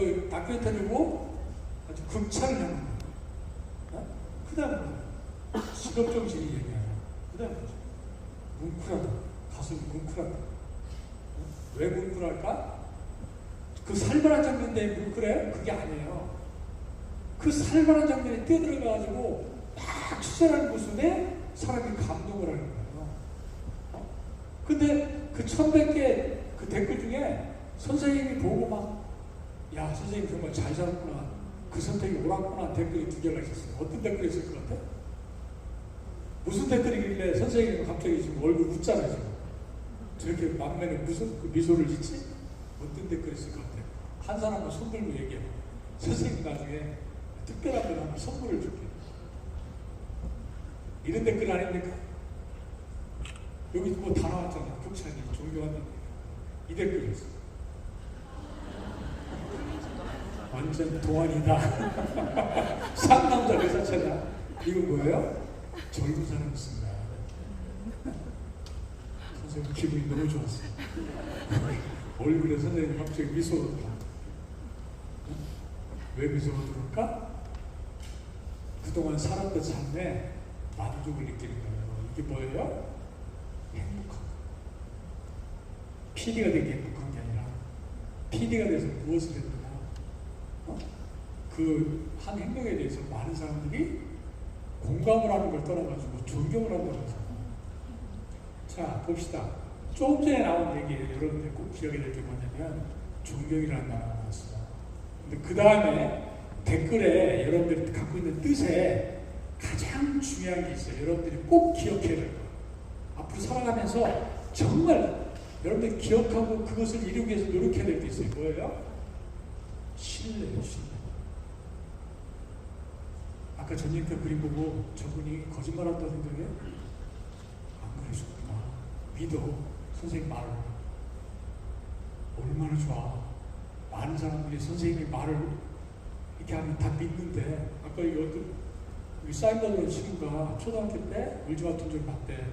아주 다큐멘터리고 아주 극찬을 하는 거예요. 어? 그 다음 직업정신이 뭐? 얘기하요. 그 다음 뭉클하다. 가슴이 뭉클하다. 어? 왜 뭉클할까? 그 살만한 장면인데 뭉클해? 그게 아니에요. 그 살만한 장면에 뛰어들어가가지고 막 추절하는 모습에 사람이 감동을 하는 거예요. 어? 근데 그 천백 개 그 댓글 중에 선생님이 보고 막 야, 선생님 정말 잘 살았구나. 그 선택이 옳았구나. 댓글이 두 개가 있었어요. 어떤 댓글이 있을 것 같아? 무슨 댓글이길래 선생님이 갑자기 지금 얼굴 웃잖아요, 지금. 저렇게 만면에 무슨 그 미소를 짓지? 어떤 댓글이 있을 것 같아? 한 사람은 손 들고 얘기해. 선생님 나중에 특별한 분 하나 선물을 줄게. 이런 댓글 아닙니까? 여기 뭐 다 나왔잖아. 극찬이 존경한다. 이 댓글이었어. 완전 동안이다. 상남자 회사채다. 이건 뭐예요? 젊은 사람이 씁니다. 선생님 기분이 너무 좋았어요. 얼굴에 선생님 갑자기 미소가 들어. 왜 미소가 들어올까? 그동안 살았던 삶에 만족을 느끼는 거예요. 이게 뭐예요? 행복한 거. PD가 되게 행복한 게 아니라 PD가 돼서 무엇을. 어? 그 한 행동에 대해서 많은 사람들이 공감을 하는 걸 떠나가지고 존경을 한다고 해서. 자, 봅시다. 조금 전에 나온 얘기예요. 여러분들 꼭 기억해야 될 게 뭐냐면 존경이라는 단어가 나왔어요. 근데 그 다음에 댓글에 여러분들이 갖고 있는 뜻에 가장 중요한 게 있어요. 여러분들이 꼭 기억해야 될 거예요. 앞으로 살아가면서 정말 여러분들이 기억하고 그것을 이루기 위해서 노력해야 될 게 있어요. 뭐예요? 신뢰요, 신뢰. 아까 전쟁터 그림 보고 저분이 거짓말한다 생각해? 안 그러셨구나. 믿어. 선생님 말을. 얼마나 좋아. 많은 사람들이 선생님의 말을 이렇게 하면 다 믿는데 아까 우리 사인더로 친구가 초등학교 때 물주와 둔줄 봤대.